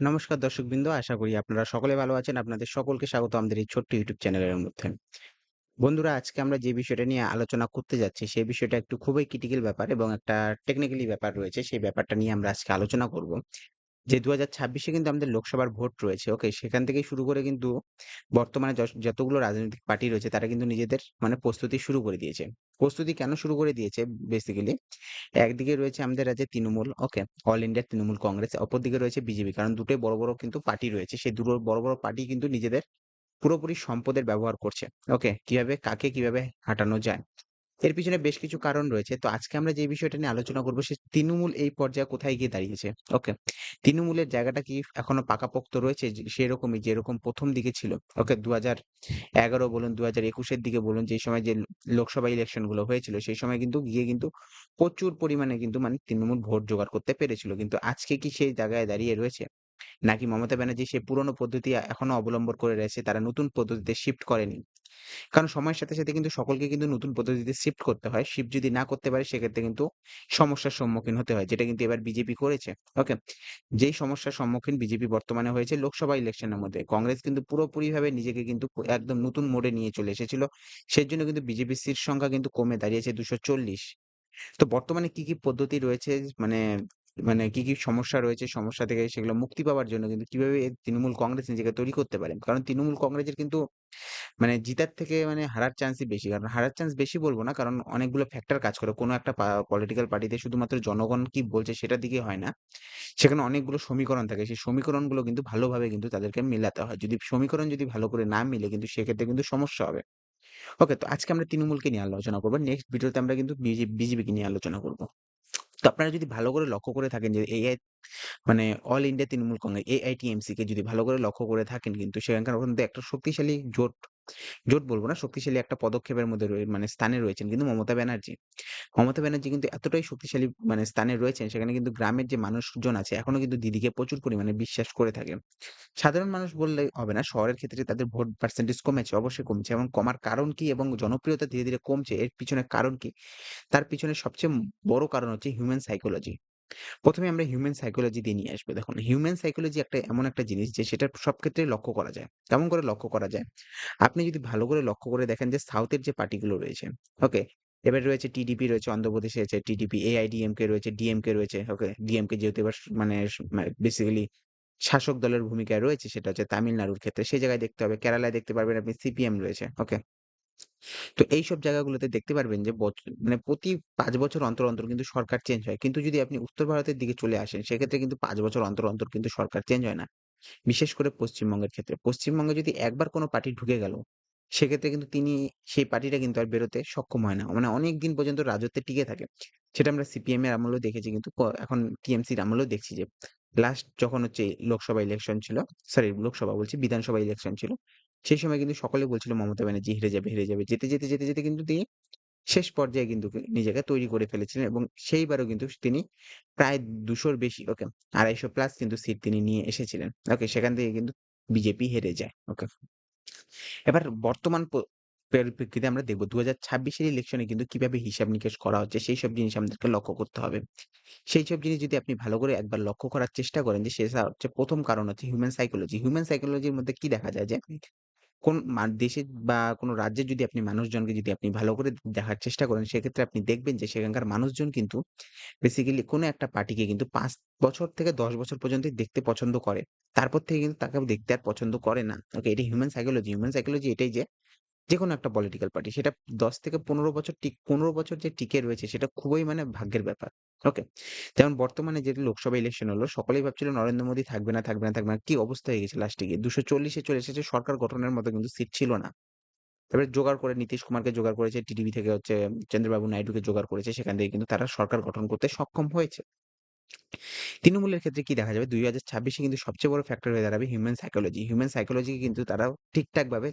নমস্কার দর্শকবৃন্দ। আশা করি আপনারা সকলে ভালো আছেন। আপনাদের সকলকে স্বাগত আমাদের এই ছোট্ট ইউটিউব চ্যানেলের মধ্যে। বন্ধুরা আজকে আমরা যে বিষয়টা নিয়ে আলোচনা করতে যাচ্ছি, সেই বিষয়টা একটু খুবই ক্রিটিক্যাল ব্যাপার এবং একটা টেকনিক্যালি ব্যাপার রয়েছে। সেই ব্যাপারটা নিয়ে আমরা আজকে আলোচনা করব। যে ২০২৬ ছাব্বিশে কিন্তু আমাদের লোকসভার ভোট রয়েছে। ওকে? সেখান থেকে শুরু করে কিন্তু বর্তমানে যতগুলো রাজনৈতিক পার্টি রয়েছে তারা কিন্তু নিজেদের মানে প্রস্তুতি শুরু করে দিয়েছে। প্রস্তুতি কেন শুরু করে দিয়েছে বেসিক্যালি একদিকে রয়েছে আমাদের রাজ্যে Trinamool, okay? All India Trinamool Congress. অপরদিকে রয়েছে বিজেপি। কারণ দুটোই বড়, বড় কিন্তু পার্টি রয়েছে। সেই দুটো বড়, বড় পার্টি কিন্তু নিজেদের পুরোপুরি সম্পদের ব্যবহার করছে। ওকে? কীভাবে কাকে কীভাবে হাঁটানো যায়। এর পিছনে বেশ কিছু কারণ রয়েছে। তো আজকে আমরা যে বিষয়টা নিয়ে আলোচনা করব সে তৃণমূল এই পর্যায়ে কোথায় গিয়ে দাঁড়িয়েছে। ওকে? তৃণমূলের জায়গাটা কি এখনও পাকাপোক্ত রয়েছে সেরকমই যেরকম প্রথম দিকে ছিল। ওকে? ২০১১ বলুন, ২০২১ একুশের দিকে বলুন যে সময় যে লোকসভা ইলেকশনগুলো হয়েছিল সেই সময় কিন্তু গিয়ে কিন্তু প্রচুর পরিমাণে কিন্তু মানে তৃণমূল ভোট জোগাড় করতে পেরেছিল। কিন্তু আজকে কি সেই জায়গায় দাঁড়িয়ে রয়েছে? নাকি মমতা ব্যানার্জি সেই পুরনো পদ্ধতি এখনও অবলম্বন করে রয়েছে, তারা নতুন পদ্ধতিতে শিফট করেনি? কারণ সময়ের সাথে, সাথে কিন্তু সকলকে কিন্তু নতুন পদ্ধতিতে শিফট করতে হয়। শিফট যদি না করতে পারে সেক্ষেত্রে কিন্তু সমস্যার সম্মুখীন হতে হয়। যেটা কিন্তু এবার বিজেপি করেছে। ওকে? যেই সমস্যার সম্মুখীন বিজেপি বর্তমানে হয়েছে লোকসভা ইলেকশনের মধ্যে। কংগ্রেস কিন্তু পুরোপুরিভাবে নিজেকে কিন্তু একদম নতুন মোড়ে নিয়ে চলে এসেছিল। সেজন্য কিন্তু বিজেপির সিট সংখ্যা কিন্তু কমে দাঁড়িয়েছে ২৪০। তো বর্তমানে কি, কি পদ্ধতি রয়েছে মানে মানে কি, কি সমস্যা রয়েছে, সমস্যা থেকে সেগুলো মুক্তি পাওয়ার জন্য কিন্তু কীভাবে তৃণমূল কংগ্রেস নিজেকে তৈরি করতে পারে। কারণ তৃণমূল কংগ্রেসের কিন্তু মানে জিতার থেকে মানে হারার চান্সই বেশি। কারণ হারার চান্স বেশি বলব না। কারণ অনেকগুলো ফ্যাক্টর কাজ করে। কোন একটা পলিটিক্যাল পার্টিতে শুধুমাত্র জনগণ কি বলছে সেটার দিকে হয় না। সেখানে অনেকগুলো সমীকরণ থাকে। সেই সমীকরণগুলো কিন্তু ভালোভাবে কিন্তু তাদেরকে মেলাতে হয়। যদি সমীকরণ যদি ভালো করে না মিলে কিন্তু সেক্ষেত্রে কিন্তু সমস্যা হবে। ওকে, তো আজকে আমরা তৃণমূলকে নিয়ে আলোচনা করব নেক্সট ভিডিওতে আমরা কিন্তু বিজে বিজেপিকে নিয়ে আলোচনা করব। তো আপনারা যদি ভালো করে লক্ষ্য করে থাকেন যে এআই মানে all India Trinamool Congress AITMC কে যদি ভালো করে লক্ষ্য করে থাকেন কিন্তু সেখানকার মধ্যে একটা শক্তিশালী জোট, জোট বলব না শক্তিশালী একটা পদক্ষেপের মধ্যে মানে স্থানে রয়েছেন কিন্তু মমতা ব্যানার্জি। মমতা ব্যানার্জি কিন্তু এতটাই শক্তিশালী মানে স্থানে রয়েছেন সেখানে কিন্তু গ্রামের যে মানুষজন আছে এখনও কিন্তু দিদিকে প্রচুর পরিমাণে বিশ্বাস করে থাকে। সাধারণ মানুষ বললে হবে না, শহরের ক্ষেত্রে তাদের ভোট পার্সেন্টেজ কমেছে, অবশ্যই কমছে এবং কমার কারণ কি এবং জনপ্রিয়তা ধীরে, ধীরে কমছে এর পিছনে কারণ কি? তার পিছনে সবচেয়ে বড় কারণ হচ্ছে হিউম্যান সাইকোলজি। ১ম এ আমরা হিউম্যান সাইকোলজি দিয়ে নিয়ে আসব। দেখুন হিউম্যান সাইকোলজি একটা এমন একটা জিনিস যে সেটা সব ক্ষেত্রেই লক্ষ্য করা যায়। কেমন করে লক্ষ্য করা যায়? আপনি যদি ভালো করে লক্ষ্য করে দেখেন যে সাউথের যে পার্টিগুলো রয়েছে, ওকে? এবার রয়েছে টিডিপি রয়েছে, অন্ধ্রপ্রদেশে আছে টিডিপি, এআইডিএমকে রয়েছে, ডিএমকে রয়েছে, ওকে? ডিএমকে যেহেতু এবার মানে স মানে বেসিক্যালি শাসক দলের ভূমিকায় রয়েছে সেটা হচ্ছে তামিলনাড়ুর ক্ষেত্রে। সেই জায়গায় দেখতে হবে। কেরালায় দেখতে পারবেন আপনি সিপিএম রয়েছে, ওকে? তো এইসব জায়গাগুলোতে দেখতে পারবেন যে মানে প্রতি ৫ বছর অন্তর, অন্তর কিন্তু সরকার চেঞ্জ হয়। কিন্তু যদি আপনি উত্তর ভারতের দিকে চলে আসেন সেক্ষেত্রে কিন্তু ৫ বছর অন্তর, অন্তর কিন্তু সরকার চেঞ্জ হয় না। বিশেষ করে পশ্চিমবঙ্গের ক্ষেত্রে। পশ্চিমবঙ্গে যদি একবার কোনো পার্টি ঢুকে গেল, সেক্ষেত্রে কিন্তু তিনি সেই পার্টিটা কিন্তু আর বেরোতে সক্ষম হয় না। মানে অনেকদিন পর্যন্ত রাজত্বে টিকে থাকে। সেটা আমরা সিপিএম এর আমলেও দেখেছি কিন্তু প এখন টিএমসির আমলেও দেখছি যে লাস্ট যখন হচ্ছে লোকসভা ইলেকশন ছিল, সরি লোকসভা বলছি বিধানসভা ইলেকশন ছিল। সেই সময় কিন্তু সকলে বলছিল মমতা ব্যানার্জি হেরে যাবে, হেরে যাবে। যেতে, যেতে, যেতে, যেতে কিন্তু তিনি শেষ পর্যায়ে কিন্তু নিজেকে তৈরি করে ফেলেছিলেন এবং সেইবারও কিন্তু তিনি প্রায় ২০০ র বেশি ওকে ২৫০ প্লাস কিন্তু সিট তিনি নিয়ে এসেছিলেন। ওকে সেখান থেকে কিন্তু বিজেপি হেরে যায়। ওকে। এবার বর্তমান পরিপ্রেক্ষিতে আমরা দেখব ২০২৬ ছাব্বিশের ইলেকশনে কিন্তু কীভাবে হিসাব নিকেশ করা হচ্ছে সেই সব জিনিস আমাদেরকে লক্ষ্য করতে হবে। সেই সব জিনিস যদি আপনি ভালো করে একবার লক্ষ্য করার চেষ্টা করেন যে সেটা হচ্ছে প্রথম কারণ হচ্ছে হিউম্যান সাইকোলজি। হিউম্যান সাইকোলজির মধ্যে কি দেখা যায় যে কোন মা দেশে বা কোনো রাজ্যের যদি আপনি মানুষজনকে যদি আপনি ভালো করে দেখার চেষ্টা করেন, সেক্ষেত্রে আপনি দেখবেন যে সেখানকার মানুষজন কিন্তু বেসিক্যালি কোনো একটা পার্টিকে কিন্তু পাঁচ বছর থেকে ১০ বছর পর্যন্ত দেখতে পছন্দ করে। তারপর থেকে কিন্তু তাকে দেখতে আর পছন্দ করে না। ওকে, এটা হিউম্যান সাইকোলজি। হিউম্যান সাইকোলজি এটাই যে যেকোনো একটা পলিটিক্যাল পার্টি সেটা ১০ থেকে ১৫ বছর টিক ১৫ বছর যে টিকে রয়েছে সেটা খুবই মানে ভাগ্যের ব্যাপার। ওকে? যেমন বর্তমানে যে লোকসভা ইলেকশন হলো সকলেই ভাবছিল নরেন্দ্র মোদী থাকবে না, থাকবে না, থাকবে না। কি অবস্থা হয়ে গেছে লাস্টে গিয়ে দুশো চল্লিশে চলে এসেছে সরকার গঠনের মতো কিন্তু সিট ছিল না। এবারে জোগাড় করে নীতিশ কুমারকে জোগাড় করেছে, টিটিভি থেকে হচ্ছে চন্দ্রবাবু নাইডুকে জোগাড় করেছে। সেখান থেকে কিন্তু তারা সরকার গঠন করতে সক্ষম হয়েছে। তৃণমূলের ক্ষেত্রে কি দেখা যাবে দুই হাজার ছাব্বিশে কিন্তু সবচেয়ে বড় ফ্যাক্টর হয়ে দাঁড়াবে হিউম্যান সাইকোলজি। হিউম্যান সাইকোলজিকে কিন্তু তারা ঠিকঠাকভাবে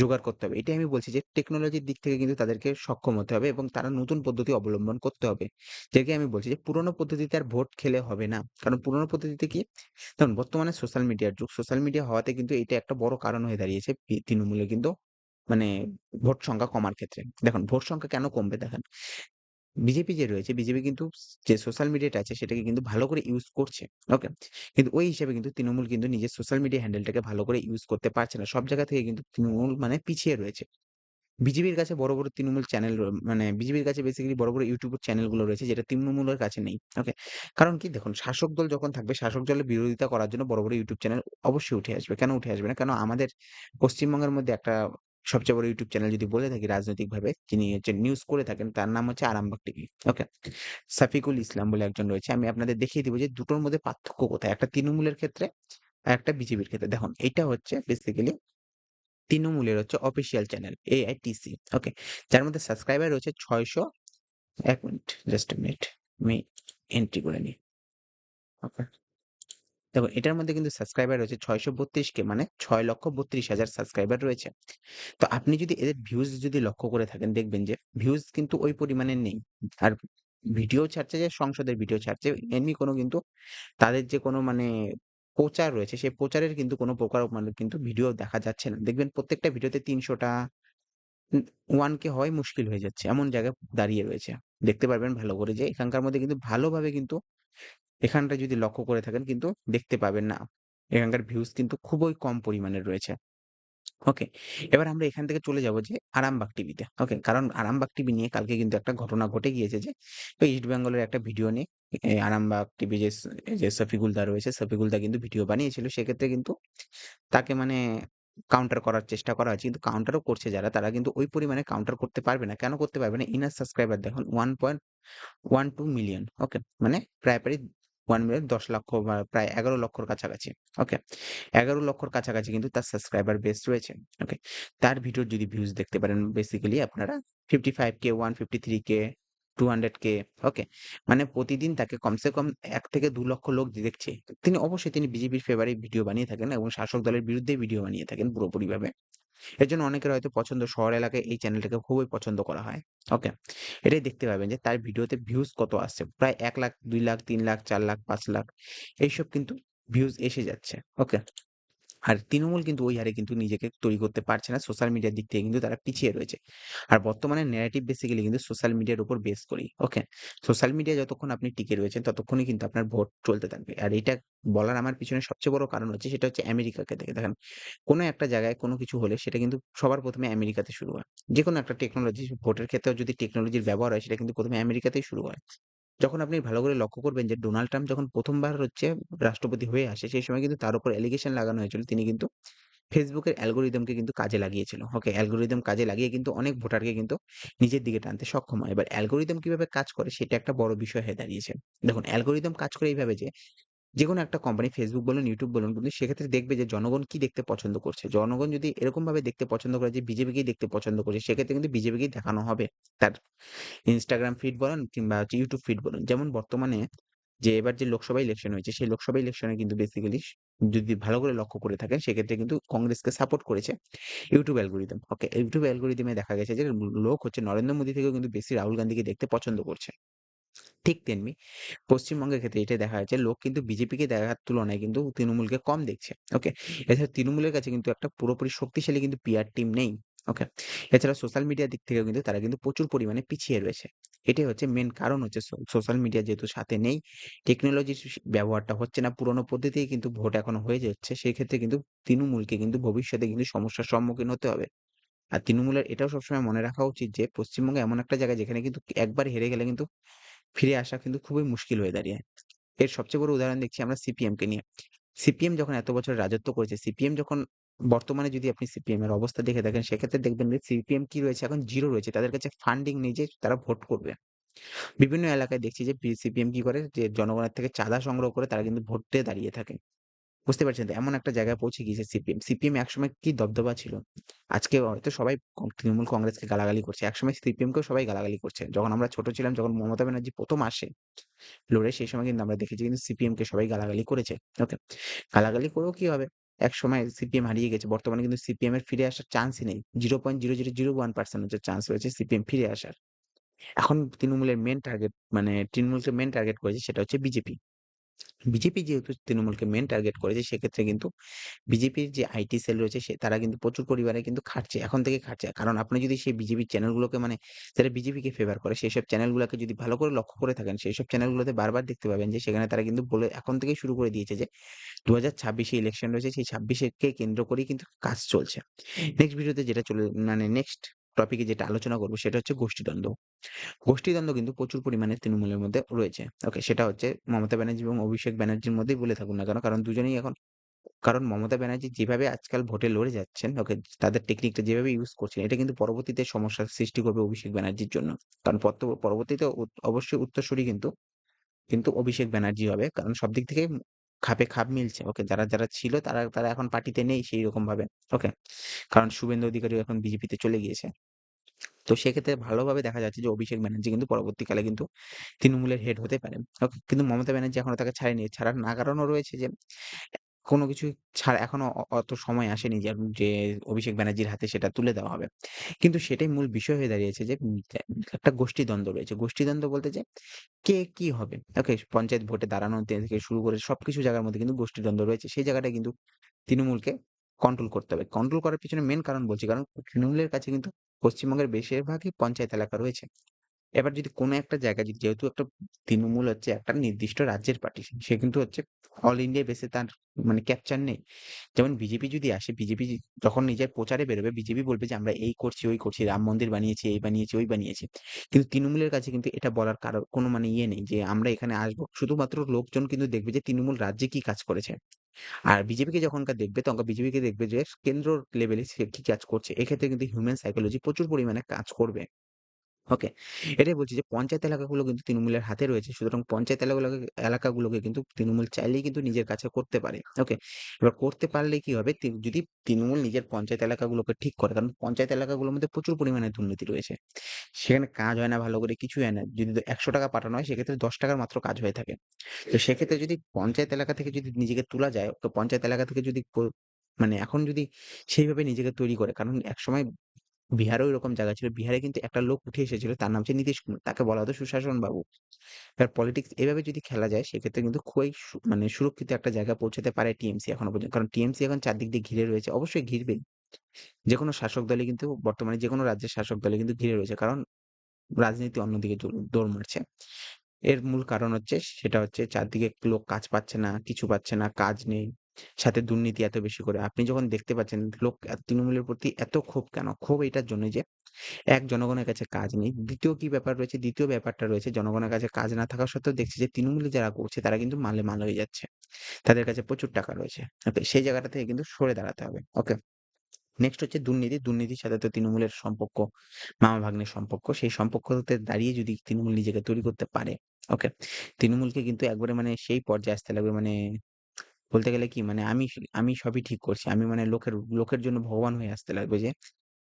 জোগাড় করতে হবে। এটাই আমি বলছি যে টেকনোলজির দিক থেকে কিন্তু তাদেরকে সক্ষম হতে হবে এবং তারা নতুন পদ্ধতি অবলম্বন করতে হবে। যেটাকে আমি বলছি যে, পুরোনো পদ্ধতিতে আর ভোট খেলে হবে না। কারণ পুরোনো পদ্ধতিতে কি দেখুন বর্তমানে সোশ্যাল মিডিয়ার যুগ। সোশ্যাল মিডিয়া হওয়াতে কিন্তু এটা একটা বড় কারণ হয়ে দাঁড়িয়েছে তৃণমূলে কিন্তু মানে ভোট সংখ্যা কমার ক্ষেত্রে। দেখুন, ভোট সংখ্যা কেন কমবে দেখেন বিজেপি যে রয়েছে, বিজেপি কিন্তু যে সোশ্যাল মিডিয়াটা আছে সেটাকে কিন্তু ভালো করে ইউজ করছে। ওকে? কিন্তু ওই হিসেবে কিন্তু তৃণমূল কিন্তু নিজের সোশ্যাল মিডিয়া হ্যান্ডেলটাকে ভালো করে ইউজ করতে পারছে না। সব জায়গা থেকে কিন্তু তৃণমূল মানে পিছিয়ে রয়েছে। বিজেপির কাছে বড়, বড় তৃণমূল চ্যানেল মানে বিজেপির কাছে বেসিক্যালি বড়, বড় ইউটিউব চ্যানেলগুলো রয়েছে যেটা তৃণমূলের কাছে নেই। ওকে? কারণ কি দেখুন শাসক দল যখন থাকবে শাসক দলের বিরোধিতা করার জন্য বড়, বড় ইউটিউব চ্যানেল অবশ্যই উঠে আসবে। কেন উঠে আসবে না? কেন আমাদের পশ্চিমবঙ্গের মধ্যে একটা সবচেয়ে বড় ইউটিউব চ্যানেল যদি বলে থাকি রাজনৈতিকভাবে যিনি হচ্ছে নিউজ করে থাকেন তার নাম হচ্ছে আরামবাগ টিভি। ওকে? সাফিকুল ইসলাম বলে একজন রয়েছে। আমি আপনাদের দেখিয়ে দিব যে দুটোর মধ্যে পার্থক্য কোথায়? একটা তৃণমূলের ক্ষেত্রে আর একটা বিজেপির ক্ষেত্রে। দেখুন এটা হচ্ছে বেসিক্যালি তৃণমূলের হচ্ছে অফিসিয়াল চ্যানেল এআইটিসি। ওকে? যার মধ্যে সাবস্ক্রাইবার রয়েছে ছয়শো এক মিনিট, জাস্ট মিনিট। আমি এন্ট্রি করে নিই। ওকে। দেখুন এটার মধ্যে কিন্তু সাবস্ক্রাইবার রয়েছে ৬৩২ কে মানে ৬,৩২,০০০ সাবস্ক্রাইবার রয়েছে। তো আপনি যদি এদের ভিউজ যদি লক্ষ্য করে থাকেন দেখবেন যে ভিউজ কিন্তু ওই পরিমাণে নেই। আর ভিডিও ছাড়ছে যে সংসদের ভিডিও ছাড়ছে এমনি কোনো কিন্তু তাদের যে কোনো মানে প্রচার রয়েছে সেই প্রচারের কিন্তু কোনো প্রকার মানে কিন্তু ভিডিও দেখা যাচ্ছে না। দেখবেন প্রত্যেকটা ভিডিওতে ৩০০ টা উম 1K হওয়াই মুশকিল হয়ে যাচ্ছে। এমন জায়গায় দাঁড়িয়ে রয়েছে। দেখতে পারবেন ভালো করে যে এখানকার মধ্যে কিন্তু ভালোভাবে কিন্তু এখানটা যদি লক্ষ্য করে থাকেন কিন্তু দেখতে পাবেন না। এখানকার ভিউজ কিন্তু খুবই কম পরিমাণে রয়েছে। ওকে? এবার আমরা এখান থেকে চলে যাব যে আরামবাগ টিভিতে। ওকে? কারণ আরামবাগ টিভি নিয়ে কালকে কিন্তু একটা ঘটনা ঘটে গিয়েছে যে ইস্ট বেঙ্গলের একটা ভিডিও নিয়ে আরামবাগ টিভি যে যে শফিকুল দা রয়েছে, শফিকুল দা কিন্তু ভিডিও বানিয়েছিল। সেক্ষেত্রে কিন্তু তাকে মানে কাউন্টার করার চেষ্টা করা হয়েছে। কিন্তু কাউন্টারও করছে যারা তারা কিন্তু ওই পরিমাণে কাউন্টার করতে পারবে না। কেন করতে পারবে না? ইনার সাবস্ক্রাইবার দেখুন 1.12 মিলিয়ন। ওকে? মানে প্রায়, প্রায় 1 মিলিয়ন ১০ লক্ষ প্রায় ১১ লক্ষর কাছাকাছি। ওকে? ১১ লক্ষর কাছাকাছি কিন্তু তার সাবস্ক্রাইবার বেস রয়েছে। ওকে? তার ভিডিওর যদি ভিউজ দেখতে পারেন বেসিক্যালি আপনারা 55K, 153K, 200K ওকে? মানে প্রতিদিন তাকে কমসে কম এক থেকে দু লক্ষ লোক দেখছে। তিনি অবশ্যই তিনি বিজেপির ফেভারে ভিডিও বানিয়ে থাকেন এবং শাসক দলের বিরুদ্ধে ভিডিও বানিয়ে থাকেন পুরোপুরিভাবে। এর জন্য অনেকের হয়তো পছন্দ শহর এলাকায় এই চ্যানেলটাকে খুবই পছন্দ করা হয়। ওকে? এটাই দেখতে পাবেন যে তার ভিডিওতে ভিউজ কত আসছে। প্রায় এক লাখ, দুই লাখ, তিন লাখ, চার লাখ, পাঁচ লাখ এইসব কিন্তু ভিউজ এসে যাচ্ছে। ওকে? আর তৃণমূল কিন্তু ওই হারে কিন্তু নিজেকে তৈরি করতে পারছে না। সোশ্যাল মিডিয়ার দিক থেকে কিন্তু তারা পিছিয়ে রয়েছে। আর বর্তমানে ন্যারেটিভ বেসিক্যালি কিন্তু সোশ্যাল মিডিয়ার উপর বেস করি ওকে? সোশ্যাল মিডিয়া যতক্ষণ আপনি টিকে রয়েছেন, ততক্ষণই কিন্তু আপনার ভোট চলতে থাকবে। আর এটা বলার আমার পিছনে সবচেয়ে বড় কারণ হচ্ছে সেটা হচ্ছে আমেরিকাকে দেখে দেখেন। কোনো একটা জায়গায় কোনো কিছু হলে সেটা কিন্তু সবার প্রথমে আমেরিকাতে শুরু হয়। যে কোনো একটা টেকনোলজি ভোটের ক্ষেত্রেও যদি টেকনোলজির ব্যবহার হয়, সেটা কিন্তু প্রথমে আমেরিকাতেই শুরু হয়। যখন আপনি ভালো করে লক্ষ্য করবেন যে ডোনাল্ড ট্রাম্প যখন ১ম বার হচ্ছে রাষ্ট্রপতি হয়ে আসে, সেই সময় কিন্তু তার উপর অ্যালিগেশন লাগানো হয়েছিল। তিনি কিন্তু Facebook এর অ্যালগরিদমকে কিন্তু কাজে লাগিয়েছিল। ওকে? অ্যালগোরিদম কাজে লাগিয়ে কিন্তু অনেক ভোটারকে কিন্তু নিজের দিকে টানতে সক্ষম হয়। এবার অ্যালগোরিদম কীভাবে কাজ করে, সেটা একটা বড় বিষয় হয়ে দাঁড়িয়েছে। দেখুন অ্যালগোরিদম কাজ করে এইভাবে যে যেকোনো একটা কোম্পানি ফেসবুক বলুন, ইউটিউব বলুন কিন্তু সেক্ষেত্রে দেখবে যে জনগণ কি দেখতে পছন্দ করছে। জনগণ যদি এরকমভাবে দেখতে পছন্দ করে যে বিজেপিকেই দেখতে পছন্দ করছে সেক্ষেত্রে কিন্তু বিজেপিকেই দেখানো হবে। তার ইনস্টাগ্রাম ফিড বলেন কিংবা হচ্ছে ইউটিউব ফিড বলুন। যেমন বর্তমানে যে এবার যে লোকসভা ইলেকশন হয়েছে সেই লোকসভা ইলেকশনে কিন্তু বেসিক্যালি যদি ভালো করে লক্ষ্য করে থাকেন সেক্ষেত্রে কিন্তু কংগ্রেসকে সাপোর্ট করেছে YouTube অ্যালগরিদম। ওকে? YouTube অ্যালগরিদমে দেখা গেছে যে লোক হচ্ছে নরেন্দ্র মোদী থেকেও কিন্তু বেশি রাহুল গান্ধীকে দেখতে পছন্দ করছে। ঠিক তেমনি পশ্চিমবঙ্গের ক্ষেত্রে এটা দেখা যাচ্ছে লোক কিন্তু বিজেপিকে দেখার তুলনায় কিন্তু তৃণমূলকে কম দেখছে। ওকে? এছাড়া তৃণমূলের কাছে কিন্তু একটা পুরোপুরি শক্তিশালী কিন্তু পিআর টিম নেই। ওকে? এছাড়া সোশ্যাল মিডিয়ার দিক থেকেও কিন্তু তারা কিন্তু প্রচুর পরিমাণে পিছিয়ে রয়েছে। এটাই হচ্ছে মেন কারণ হচ্ছে সোশ্যাল মিডিয়া যেহেতু সাথে নেই, টেকনোলজির ব্যবহারটা হচ্ছে না, পুরোনো পদ্ধতিতেই কিন্তু ভোট এখনও হয়ে যাচ্ছে। সেক্ষেত্রে কিন্তু তৃণমূলকে কিন্তু ভবিষ্যতে কিন্তু সমস্যার সম্মুখীন হতে হবে। আর তৃণমূলের এটাও সবসময় মনে রাখা উচিত যে পশ্চিমবঙ্গে এমন একটা জায়গা যেখানে কিন্তু একবার হেরে গেলে কিন্তু ফিরে আসা কিন্তু খুবই মুশকিল হয়ে দাঁড়িয়ে। এর সবচেয়ে বড় উদাহরণ দেখছি আমরা সিপিএম কে নিয়ে। সিপিএম যখন এত বছর রাজত্ব করেছে, সিপিএম যখন বর্তমানে যদি আপনি সিপিএম এর অবস্থা দেখে দেখেন সেক্ষেত্রে দেখবেন যে সিপিএম কি রয়েছে এখন জিরো রয়েছে। তাদের কাছে ফান্ডিং নেই যে তারা ভোট করবে। বিভিন্ন এলাকায় দেখছি যে সিপিএম কি করে যে জনগণের থেকে চাঁদা সংগ্রহ করে তারা কিন্তু ভোটে দাঁড়িয়ে থাকে। বুঝতে পারছেন তো? এমন একটা জায়গায় পৌঁছে গিয়েছে সিপিএম। সিপিএম একসময় কি দবদবা ছিল। আজকে হয়তো সবাই তৃণমূল কংগ্রেসকে গালাগালি করছে। একসময় সিপিএমকেও সবাই গালাগালি করছে। যখন আমরা ছোট ছিলাম, যখন মমতা ব্যানার্জি প্রথম আসে লড়ে, সেই সময় কিন্তু আমরা দেখেছি কিন্তু সিপিএমকে সবাই গালাগালি করেছে। ওকে? গালাগালি করেও কি হবে? এক সময় সিপিএম হারিয়ে গেছে। বর্তমানে কিন্তু সিপিএম এর ফিরে আসার চান্সই নেই। 0.0001% হচ্ছে চান্স রয়েছে সিপিএম ফিরে আসার। এখন তৃণমূলের মেন টার্গেট মানে তৃণমূলকে মেন টার্গেট করেছে সেটা হচ্ছে বিজেপি। বিজেপি যেহেতু তৃণমূলকে মেন টার্গেট করেছে সেক্ষেত্রে কিন্তু বিজেপির যে আইটি সেল রয়েছে সে তারা কিন্তু প্রচুর পরিমাণে কিন্তু খাটছে। এখন থেকে খাটছে। কারণ আপনি যদি সেই বিজেপির চ্যানেলগুলোকে মানে যারা বিজেপিকে ফেভার করে সেসব চ্যানেলগুলোকে যদি ভালো করে লক্ষ্য করে থাকেন, সেই সব চ্যানেলগুলোতে বারবার দেখতে পাবেন যে সেখানে তারা কিন্তু বলে এখন থেকে শুরু করে দিয়েছে যে ২০২৬ ছাব্বিশে ইলেকশন রয়েছে সেই ২৬ কে কেন্দ্র করেই কিন্তু কাজ চলছে। নেক্সট ভিডিওতে যেটা চলে মানে নেক্সট টপিকে যেটা আলোচনা করব সেটা হচ্ছে গোষ্ঠীদ্বন্দ্ব। গোষ্ঠীদ্বন্দ্ব কিন্তু প্রচুর পরিমাণে তৃণমূলের মধ্যে রয়েছে। ওকে সেটা হচ্ছে মমতা ব্যানার্জি এবং অভিষেক ব্যানার্জির মধ্যেই বলে থাকুন না কেন, কারণ দুজনেই এখন কারণ মমতা ব্যানার্জি যেভাবে আজকাল ভোটে লড়ে যাচ্ছেন, ওকে তাদের টেকনিকটা যেভাবে ইউজ করছেন এটা কিন্তু পরবর্তীতে সমস্যার সৃষ্টি করবে অভিষেক ব্যানার্জির জন্য। কারণ পরবর্তীতে অবশ্যই উত্তরসূরি কিন্তু, কিন্তু অভিষেক ব্যানার্জি হবে। কারণ সব দিক থেকেই খাপে খাপ মিলছে। ওকে যারা, যারা ছিল তারা, তারা এখন পার্টিতে নেই সেই রকম ভাবে ওকে কারণ শুভেন্দু অধিকারী এখন বিজেপিতে চলে গিয়েছে। তো সেক্ষেত্রে ভালোভাবে দেখা যাচ্ছে যে অভিষেক ব্যানার্জি কিন্তু পরবর্তীকালে কিন্তু তৃণমূলের হেড হতে পারে কিন্তু মমতা ব্যানার্জি এখনও তাকে ছাড়েনি। ছাড়ার না কারণও রয়েছে যে কোন কিছু ছাড়া এখনও অত সময় আসেনি যে, যে অভিষেক ব্যানার্জির হাতে সেটা তুলে দেওয়া হবে। কিন্তু সেটাই মূল বিষয় হয়ে দাঁড়িয়েছে যে একটা গোষ্ঠীদ্বন্দ্ব রয়েছে। গোষ্ঠীদ্বন্দ্ব বলতে যে কে কি হবে? ওকে পঞ্চায়েত ভোটে দাঁড়ানো থেকে শুরু করে সবকিছু জায়গার মধ্যে কিন্তু গোষ্ঠীদ্বন্দ্ব রয়েছে। সেই জায়গাটা কিন্তু তৃণমূলকে কন্ট্রোল করতে হবে। কন্ট্রোল করার পিছনে মেন কারণ বলছি, কারণ তৃণমূলের কাছে কিন্তু পশ্চিমবঙ্গের বেশিরভাগই পঞ্চায়েত এলাকা রয়েছে। এবার যদি কোনো একটা জায়গায় যদি যেহেতু একটা তৃণমূল হচ্ছে একটা নির্দিষ্ট রাজ্যের পার্টি। সে কিন্তু হচ্ছে অল ইন্ডিয়া বেসে তার মানে ক্যাপচার নেই। যেমন বিজেপি যদি আসে, বিজেপি যখন নিজের প্রচারে বেরোবে, বিজেপি বলবে যে আমরা এই করছি, ওই করছি, রাম মন্দির বানিয়েছি, এই বানিয়েছি, ওই বানিয়েছি। কিন্তু তৃণমূলের কাছে কিন্তু এটা বলার কারও কোনো মানে ইয়ে নেই যে আমরা এখানে আসব। শুধুমাত্র লোকজন কিন্তু দেখবে যে তৃণমূল রাজ্যে কি কাজ করেছে। আর বিজেপিকে যখনকার দেখবে তখন বিজেপিকে দেখবে যে কেন্দ্র লেভেলে সে কি কাজ করছে। এক্ষেত্রে কিন্তু হিউম্যান সাইকোলজি প্রচুর পরিমাণে কাজ করবে। ওকে। এটাই বলছি যে পঞ্চায়েত এলাকাগুলো কিন্তু তৃণমূলের হাতে রয়েছে। সুতরাং পঞ্চায়েত এলাকাগুলো এলাকাগুলোকে কিন্তু তৃণমূল চাইলেই কিন্তু নিজের কাছে করতে পারে। ওকে। এবার করতে পারলে কি হবে? যদি তৃণমূল নিজের পঞ্চায়েত এলাকাগুলোকে ঠিক করে, কারণ পঞ্চায়েত এলাকাগুলোর মধ্যে প্রচুর পরিমাণে দুর্নীতি রয়েছে। সেখানে কাজ হয় না ভালো করে, কিছু হয় না। যদি ৳১০০ পাঠানো হয় সেক্ষেত্রে দশ টাকার মাত্র কাজ হয়ে থাকে। তো সেক্ষেত্রে যদি পঞ্চায়েত এলাকা থেকে যদি নিজেকে তোলা যায়, তো পঞ্চায়েত এলাকা থেকে যদি মানে এখন যদি সেইভাবে নিজেকে তৈরি করে, কারণ একসময় বিহারেও এরকম জায়গা ছিল। বিহারে কিন্তু একটা লোক উঠে এসেছিল। তার নাম হচ্ছে নীতিশ কুমার। তাকে বলা হতো সুশাসন বাবু। এবার পলিটিক্স এভাবে যদি খেলা যায় সেক্ষেত্রে কিন্তু খুবই মানে সুরক্ষিত একটা জায়গায় পৌঁছাতে পারে টিএমসি এখনও পর্যন্ত। কারণ টিএমসি এখন চারদিক দিয়ে ঘিরে রয়েছে। অবশ্যই ঘিরবেই। যেকোনো শাসক দলে কিন্তু বর্তমানে যে কোনো রাজ্যের শাসক দলই কিন্তু ঘিরে রয়েছে। কারণ রাজনীতি অন্যদিকে দৌড় মারছে। এর মূল কারণ হচ্ছে সেটা হচ্ছে চারদিকে লোক কাজ পাচ্ছে না, কিছু পাচ্ছে না, কাজ নেই। সাথে দুর্নীতি এত বেশি করে। আপনি যখন দেখতে পাচ্ছেন লোক তৃণমূলের প্রতি এত ক্ষোভ কেন? ক্ষোভ এটার জন্যই যে এক জনগণের কাছে কাজ নেই। ২য় কি ব্যাপার রয়েছে? ২য় ব্যাপারটা রয়েছে জনগণের কাছে কাজ না থাকা সত্ত্বেও দেখছি যে তৃণমূলে যারা করছে তারা কিন্তু মালে মাল হয়ে যাচ্ছে। তাদের কাছে প্রচুর টাকা রয়েছে। ওকে সেই জায়গাটা থেকে কিন্তু সরে দাঁড়াতে হবে। ওকে। নেক্সট হচ্ছে দুর্নীতি। দুর্নীতির সাথে তো তৃণমূলের সম্পর্ক, মামা-ভাগ্নের সম্পর্ক। সেই সম্পর্কতে দাঁড়িয়ে যদি তৃণমূল নিজেকে তৈরি করতে পারে, ওকে। তৃণমূলকে কিন্তু একবারে মানে সেই পর্যায়ে আসতে লাগবে মানে বলতে গেলে কি মানে আমি আমি সবই ঠিক করছি। আমি মানে লোকের লোকের জন্য ভগবান হয়ে আসতে লাগবে যে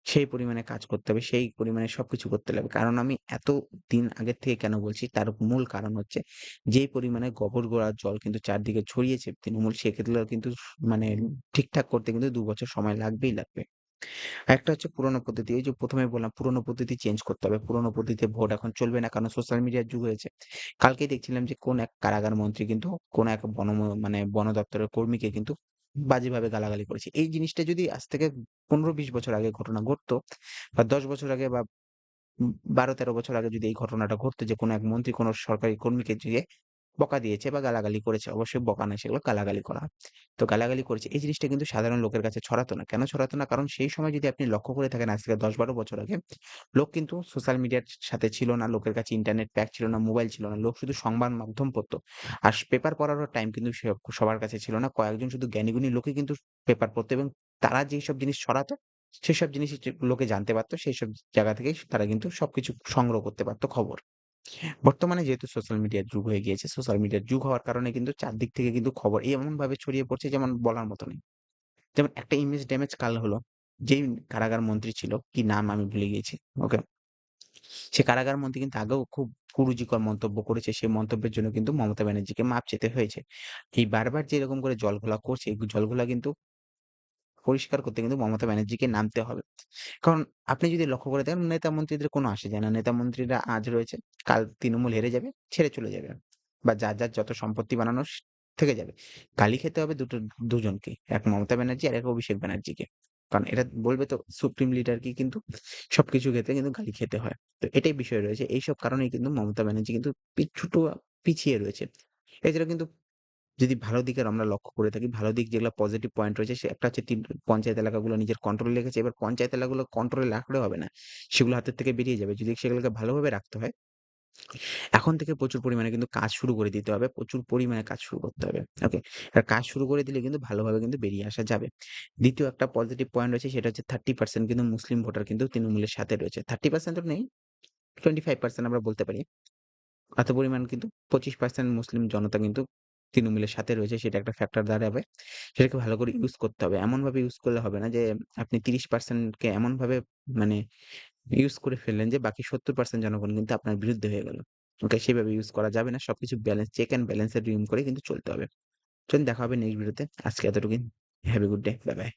সেই পরিমাণে কাজ করতে হবে, সেই পরিমাণে সবকিছু করতে লাগবে। কারণ আমি এত দিন আগের থেকে কেন বলছি তার মূল কারণ হচ্ছে যেই পরিমাণে গোবর গোড়ার জল কিন্তু চারদিকে ছড়িয়েছে তৃণমূল সেক্ষেত্রে কিন্তু মানে ঠিকঠাক করতে কিন্তু দু বছর সময় লাগবেই লাগবে। আরেকটা হচ্ছে পুরোনো পদ্ধতি। ওই যে ১ম এ বললাম পুরোনো পদ্ধতি চেঞ্জ করতে হবে। পুরোনো পদ্ধতিতে ভোট এখন চলবে না, কারণ সোশ্যাল মিডিয়ার যুগ হয়েছে। কালকেই দেখছিলাম যে কোন এক কারাগার মন্ত্রী কিন্তু, কোন এক বন মানে বন দপ্তরের কর্মীকে কিন্তু বাজেভাবে গালাগালি করেছে। এই জিনিসটা যদি আজ থেকে ১৫-২০ বছর আগে ঘটনা ঘটতো, বা ১০ বছর আগে, বা বারো ১২-১৩ বছর আগে যদি এই ঘটনাটা ঘটতো যে কোন এক মন্ত্রী কোন সরকারি কর্মীকে যেয়ে বকা দিয়েছে বা গালাগালি করেছে। অবশ্যই বকা নয় সেগুলো গালাগালি করা। তো গালাগালি করেছে। এই জিনিসটা কিন্তু সাধারণ লোকের কাছে ছড়াতো না। কেন ছড়াতো না? কারণ সেই সময় যদি আপনি লক্ষ্য করে থাকেন আজ থেকে ১০-১২ বছর আগে, লোক কিন্তু সোশ্যাল মিডিয়ার সাথে ছিল না। লোকের কাছে ইন্টারনেট প্যাক ছিল না, মোবাইল ছিল না। লোক শুধু সংবাদ মাধ্যম পড়তো। আর পেপার পড়ারও টাইম কিন্তু সবার কাছে ছিল না। কয়েকজন শুধু জ্ঞানীগুণী লোকে কিন্তু পেপার পড়তো এবং তারা যেসব জিনিস ছড়াতো, সেসব জিনিসই যে লোকে জানতে পারতো সেই সব জায়গা থেকেই তারা কিন্তু সবকিছু সংগ্রহ করতে পারতো খবর। বর্তমানে যেহেতু সোশ্যাল মিডিয়ার যুগ হয়ে গিয়েছে, সোশ্যাল মিডিয়ার যুগ হওয়ার কারণে কিন্তু চারদিক থেকে কিন্তু খবর এমনভাবে ছড়িয়ে পড়ছে যেমন বলার মতো নেই। যেমন একটা ইমেজ ড্যামেজ কাল হলো। যেই কারাগার মন্ত্রী ছিল, কি নাম আমি ভুলে গিয়েছি। ওকে। সে কারাগার মন্ত্রী কিন্তু আগেও খুব কুরুচিকর মন্তব্য করেছে। সেই মন্তব্যের জন্য কিন্তু মমতা ব্যানার্জিকে মাপ চেতে হয়েছে। এই বারবার যে এরকম করে জলঘোলা করছে, জলঘোলা কিন্তু পরিষ্কার করতে কিন্তু মমতা ব্যানার্জিকে নামতে হবে। কারণ আপনি যদি লক্ষ্য করে দেখেন নেতা মন্ত্রীদের কোনো আসে যায় না। নেতা মন্ত্রীরা আজ রয়েছে, কাল তৃণমূল হেরে যাবে, ছেড়ে চলে যাবে। বা যার, যার যত সম্পত্তি বানানো থেকে যাবে। গালি খেতে হবে দুটো দুজনকে। এক মমতা ব্যানার্জি আর এক অভিষেক ব্যানার্জিকে। কারণ এটা বলবে তো সুপ্রিম লিডারকে কিন্তু সবকিছু ক্ষেত্রে কিন্তু গালি খেতে হয়। তো এটাই বিষয় রয়েছে। এইসব কারণেই কিন্তু মমতা ব্যানার্জি কিন্তু পিছুটো পিছিয়ে রয়েছে। এছাড়া কিন্তু যদি ভালো দিকের আমরা লক্ষ্য করে থাকি, ভালো দিক যেগুলো পজিটিভ পয়েন্ট রয়েছে সে একটা হচ্ছে তিন পঞ্চায়েত এলাকাগুলো নিজের কন্ট্রোলে রেখেছে। এবার পঞ্চায়েত এলাকাগুলো কন্ট্রোলে রাখলে হবে না। সেগুলো হাতের থেকে বেরিয়ে যাবে। যদি সেগুলোকে ভালোভাবে রাখতে হয় এখন থেকে প্রচুর পরিমাণে কিন্তু কাজ শুরু করে দিতে হবে। প্রচুর পরিমাণে কাজ শুরু করতে হবে। ওকে? আর কাজ শুরু করে দিলে কিন্তু ভালোভাবে কিন্তু বেরিয়ে আসা যাবে। দ্বিতীয় একটা পজিটিভ পয়েন্ট রয়েছে সেটা হচ্ছে 30% কিন্তু মুসলিম ভোটার কিন্তু তৃণমূলের সাথে রয়েছে। 30% ও নেই, 25% আমরা বলতে পারি। এত পরিমাণ কিন্তু 25% মুসলিম জনতা কিন্তু তৃণমূলের সাথে রয়েছে সেটা একটা ফ্যাক্টর দাঁড়াবে। সেটাকে ভালো করে ইউজ করতে হবে। এমনভাবে ইউজ করলে হবে না যে আপনি 30% কে এমনভাবে মানে ইউজ করে ফেললেন যে বাকি 70% জনগণ কিন্তু আপনার বিরুদ্ধে হয়ে গেল। ওকে? সেভাবে ইউজ করা যাবে না। সবকিছু ব্যালেন্স চেক অ্যান্ড ব্যালেন্সের রিম করে কিন্তু চলতে হবে। চলুন দেখা হবে নেক্সট ভিডিওতে। আজকে এতটুকু have a good day. Bye, bye.